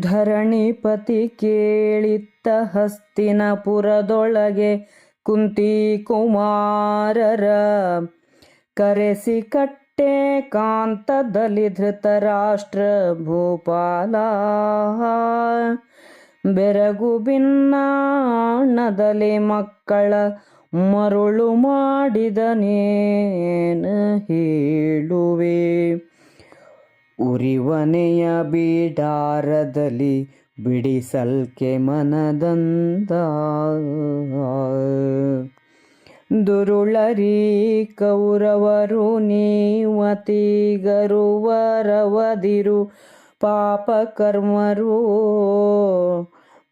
ಧರಣಿಪತಿ ಕೇಳಿತ್ತ ಹಸ್ತಿನಪುರದೊಳಗೆ ಕುಂತಿ ಕುಮಾರರ ಕರೆಸಿ ಕಟ್ಟೆ ಕಾಂತದಲ್ಲಿ ಧೃತರಾಷ್ಟ್ರ ಭೂಪಾಲ. ಬೆರಗು ಭಿನ್ನಾಣದಲ್ಲಿ ಮಕ್ಕಳ ಮರುಳು ಮಾಡಿದನೇನು ಹೇಳುವೆ? ಉರಿವನೆಯ ಬೀಡಾರದಲ್ಲಿ ಬಿಡಿಸಲ್ಕೆ ಮನದಂದ. ದುರುಳರಿ ಕೌರವರು ನೀವತಿಗರುವರವದಿರು ಪಾಪ ಕರ್ಮರು.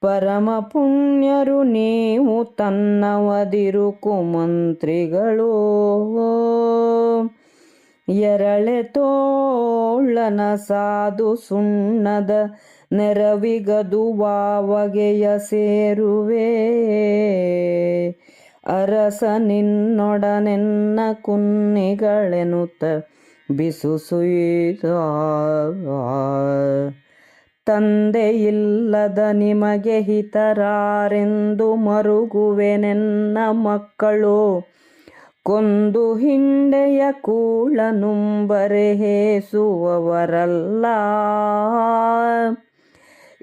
ಪರಮ ಪುಣ್ಯರು ನೀವು ತನ್ನವದಿರು ಕುಮಂತ್ರಿಗಳು. ಎರಳೆ ತೋಳನ ಸಾಧು ಸುಣ್ಣದ ನೆರವಿಗದು ವಾವಗೆಯ ಸೇರುವೆ. ಅರಸ ನಿನ್ನೊಡನೆನ್ನ ಕುನ್ನಿಗಳೆನುತ್ತ ಬಿಸು ತಂದೆ ತಂದೆಯಿಲ್ಲದ ನಿಮಗೆ ಹಿತರಾರೆಂದು ಮರುಗುವೆನೆನ್ನ ಮಕ್ಕಳು. ಕೊಂದು ಹಿಂಡೆಯ ಕೂಳನುಂಬರೆ ಹೇಸುವವರಲ್ಲ.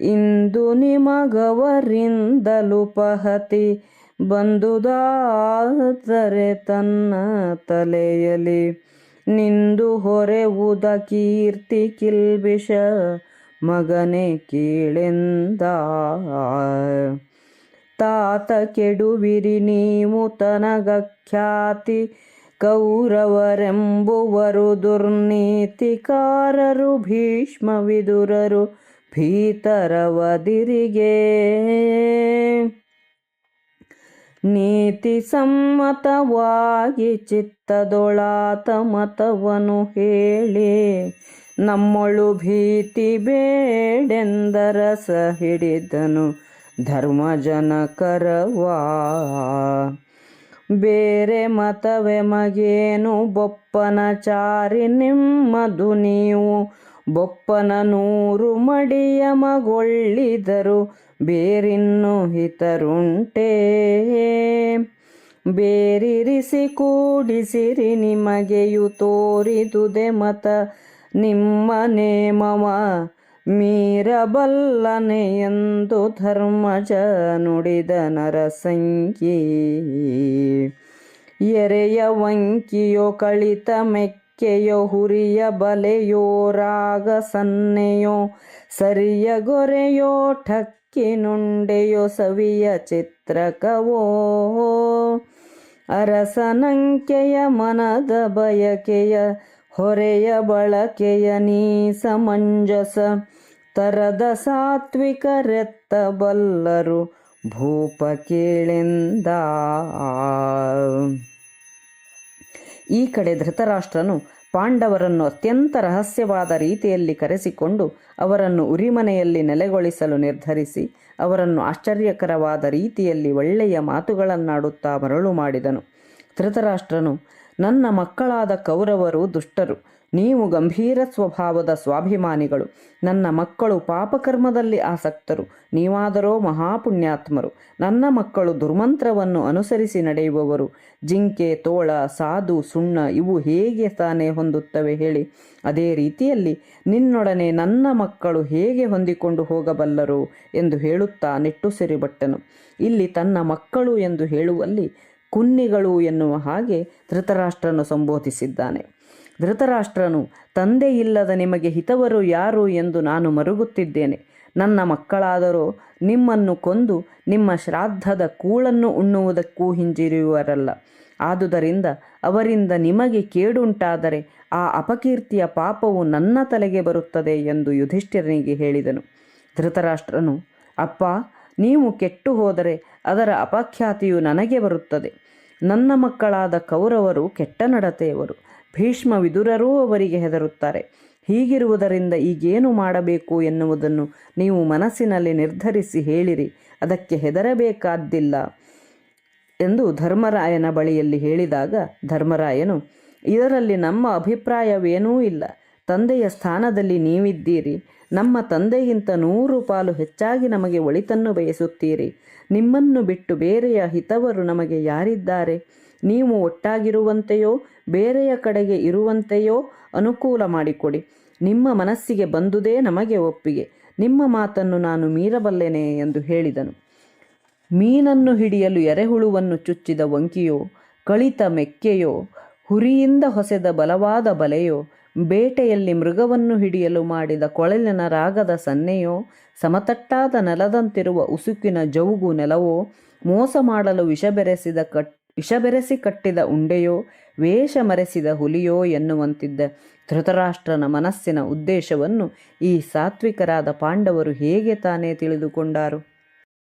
ಇಂದು ನಿಮಗವರಿಂದಲು ಪಹತಿ ಬಂದುದಾದರೆ ತನ್ನ ತಲೆಯಲಿ ನಿಂದು ಹೊರೆವುದ ಕೀರ್ತಿ ಕಿಲ್ಬಿಷ ಮಗನೇ ಕೀಳೆಂದ ತಾತ ಕೆಡುವಿರಿ ನೀವು ತನಗಖ್ಯಾತಿ ಕೌರವರೆಂಬುವರು ದುರ್ನೀತಿಕಾರರು ಭೀಷ್ಮ ವಿದುರರು ಭೀತರವದಿರಿಗೆ. ನೀತಿ ಸಮ್ಮತವಾಗಿ ಚಿತ್ತದೊಳಾತ ಮತವನು ಹೇಳಿ ನಮ್ಮಳು ಭೀತಿ ಬೇಡೆಂದರಸ ಹಿಡಿದನು. ಧರ್ಮಜನಕರವಾ ಬೇರೆ ಮತವೆ ಮಗೇನು ಬೊಪ್ಪನ ಚಾರಿ ನಿಮ್ಮದು ನೀವು. ಬೊಪ್ಪನ ನೂರು ಮಡಿಯ ಮಗೊಳ್ಳಿದರು, ಬೇರಿನ್ನು ಹಿತರುಂಟೇ. ಬೇರಿರಿಸಿ ಕೂಡಿಸಿರಿ ನಿಮಗೆಯು ತೋರಿದುದೆ ಮತ, ನಿಮ್ಮ ನೇಮವ. ಮೀರಬಲ್ಲನೆ ಎಂದು ಧರ್ಮಜ ನುಡಿದ ನರಸಂಕಿ. ಎರೆಯ ವಂಕಿಯೋ ಕಳಿತ ಮೆಕ್ಕೆಯೋ, ಹುರಿಯ ಬಲೆಯೋ ರಾಗ ಸನ್ನೆಯೋ, ಸರಿಯ ಗೊರೆಯೋ ಠಕ್ಕಿನುಂಡೆಯೋ ಸವಿಯ ಚಿತ್ರಕವೋ. ಅರಸನಂಕೆಯ ಮನದ ಬಯಕೆಯ, ಹೊರೆಯ ಬಳಕೆಯ ನೀ ಸಮಂಜಸ ತರದ ಸಾತ್ವಿಕರೆತ್ತ ಬಲ್ಲರು ಭೂಪ ಕೇಳೆಂದ. ಈ ಕಡೆ ಧೃತರಾಷ್ಟ್ರನು ಪಾಂಡವರನ್ನು ಅತ್ಯಂತ ರಹಸ್ಯವಾದ ರೀತಿಯಲ್ಲಿ ಕರೆಸಿಕೊಂಡು ಅವರನ್ನು ಉರಿಮನೆಯಲ್ಲಿ ನೆಲೆಗೊಳಿಸಲು ನಿರ್ಧರಿಸಿ ಅವರನ್ನು ಆಶ್ಚರ್ಯಕರವಾದ ರೀತಿಯಲ್ಲಿ ಒಳ್ಳೆಯ ಮಾತುಗಳನ್ನಾಡುತ್ತಾ ಮರಳು ಮಾಡಿದನು. ಧೃತರಾಷ್ಟ್ರನು ನನ್ನ ಮಕ್ಕಳಾದ ಕೌರವರು ದುಷ್ಟರು. ನೀವು ಗಂಭೀರ ಸ್ವಭಾವದ ಸ್ವಾಭಿಮಾನಿಗಳು. ನನ್ನ ಮಕ್ಕಳು ಪಾಪಕರ್ಮದಲ್ಲಿ ಆಸಕ್ತರು. ನೀವಾದರೋ ಮಹಾಪುಣ್ಯಾತ್ಮರು. ನನ್ನ ಮಕ್ಕಳು ದುರ್ಮಂತ್ರವನ್ನು ಅನುಸರಿಸಿ ನಡೆಯುವವರು. ಜಿಂಕೆ, ತೋಳ, ಸಾಧು, ಸುಣ್ಣ ಇವು ಹೇಗೆ ತಾನೇ ಹೊಂದುತ್ತವೆ ಹೇಳಿ. ಅದೇ ರೀತಿಯಲ್ಲಿ ನಿನ್ನೊಡನೆ ನನ್ನ ಮಕ್ಕಳು ಹೇಗೆ ಹೊಂದಿಕೊಂಡು ಹೋಗಬಲ್ಲರು? ಎಂದು ಹೇಳುತ್ತಾ ನಿಟ್ಟುಸಿರಿಬಟ್ಟನು ಇಲ್ಲಿ ತನ್ನ ಮಕ್ಕಳು ಎಂದು ಹೇಳುವಲ್ಲಿ ಕುನ್ನಿಗಳು ಎನ್ನುವ ಹಾಗೆ ಧೃತರಾಷ್ಟ್ರನು ಸಂಬೋಧಿಸಿದ್ದಾನೆ. ಧೃತರಾಷ್ಟ್ರನು ಇಲ್ಲದ ನಿಮಗೆ ಹಿತವರು ಯಾರು ಎಂದು ನಾನು ಮರುಗುತ್ತಿದ್ದೇನೆ. ನನ್ನ ಮಕ್ಕಳಾದರೂ, ನಿಮ್ಮನ್ನು ಕೊಂದು ನಿಮ್ಮ ಶ್ರಾದ್ದದ ಕೂಳನ್ನು ಉಣ್ಣುವುದಕ್ಕೂ ಹಿಂಜಿರುವರಲ್ಲ ಆದುದರಿಂದ ಅವರಿಂದ ನಿಮಗೆ ಕೇಡುಂಟಾದರೆ ಆ ಅಪಕೀರ್ತಿಯ ಪಾಪವು ನನ್ನ ತಲೆಗೆ ಬರುತ್ತದೆ ಎಂದು ಯುಧಿಷ್ಠಿರನಿಗೆ ಹೇಳಿದನು. ಧೃತರಾಷ್ಟ್ರನು, ಅಪ್ಪ ನೀವು ಕೆಟ್ಟು ಹೋದರೆ ಅದರ ಅಪಖ್ಯಾತಿಯು ನನಗೆ ಬರುತ್ತದೆ. ನನ್ನ ಮಕ್ಕಳಾದ ಕೌರವರು ಕೆಟ್ಟ ನಡತೆಯವರು, ಭೀಷ್ಮ ವಿದುರರೂ ಅವರಿಗೆ ಹೆದರುತ್ತಾರೆ. ಹೀಗಿರುವುದರಿಂದ ಈಗೇನು ಮಾಡಬೇಕು ಎನ್ನುವುದನ್ನು ನೀವು ಮನಸ್ಸಿನಲ್ಲಿ ನಿರ್ಧರಿಸಿ ಹೇಳಿರಿ, ಅದಕ್ಕೆ ಹೆದರಬೇಕಾದ್ದಿಲ್ಲ ಎಂದು ಧರ್ಮರಾಯನ ಬಳಿಯಲ್ಲಿ ಹೇಳಿದಾಗ ಧರ್ಮರಾಯನು, ಇದರಲ್ಲಿ ನಮ್ಮ ಅಭಿಪ್ರಾಯವೇನೂ ಇಲ್ಲ. ತಂದೆಯ ಸ್ಥಾನದಲ್ಲಿ ನೀವಿದ್ದೀರಿ. ನಮ್ಮ ತಂದೆಗಿಂತ ನೂರು ಪಾಲು ಹೆಚ್ಚಾಗಿ ನಮಗೆ ಒಳಿತನ್ನು ಬಯಸುತ್ತೀರಿ. ನಿಮ್ಮನ್ನು ಬಿಟ್ಟು ಬೇರೆಯ ಹಿತವರು ನಮಗೆ ಯಾರಿದ್ದಾರೆ? ನೀವು ಒಟ್ಟಾಗಿರುವಂತೆಯೋ, ಬೇರೆಯ ಕಡೆಗೆ ಇರುವಂತೆಯೋ ಅನುಕೂಲ ಮಾಡಿಕೊಡಿ. ನಿಮ್ಮ ಮನಸ್ಸಿಗೆ ಬಂದುದೇ ನಮಗೆ ಒಪ್ಪಿಗೆ. ನಿಮ್ಮ ಮಾತನ್ನು ನಾನು ಮೀರಬಲ್ಲೆನೆ ಎಂದು ಹೇಳಿದನು. ಮೀನನ್ನು ಹಿಡಿಯಲು ಎರೆಹುಳುವನ್ನು ಚುಚ್ಚಿದ ವಂಕಿಯೋ ಕಳಿತ ಮೆಕ್ಕೆಯೋ, ಹುರಿಯಿಂದ ಹೊಸೆದ ಬಲವಾದ ಬಲೆಯೋ ಬೇಟೆಯಲ್ಲಿ ಮೃಗವನ್ನು ಹಿಡಿಯಲು ಮಾಡಿದ ಕೊಳಲಿನ ರಾಗದ ಸನ್ನೆಯೋ, ಸಮತಟ್ಟಾದ ನೆಲದಂತಿರುವ ಉಸುಕಿನ ಜೌಗು ನೆಲವೋ, ಮೋಸ ಮಾಡಲು ವಿಷಬೆರೆಸಿದ ಕಟ್, ವಿಷಬೆರೆಸಿ ಕಟ್ಟಿದ ಉಂಡೆಯೋ, ವೇಷ ಮರೆಸಿದ ಹುಲಿಯೋ ಎನ್ನುವಂತಿದ್ದ ಧೃತರಾಷ್ಟ್ರನ ಮನಸ್ಸಿನ ಉದ್ದೇಶವನ್ನು ಈ ಸಾತ್ವಿಕರಾದ ಪಾಂಡವರು ಹೇಗೆ ತಾನೇ ತಿಳಿದುಕೊಂಡಾರು?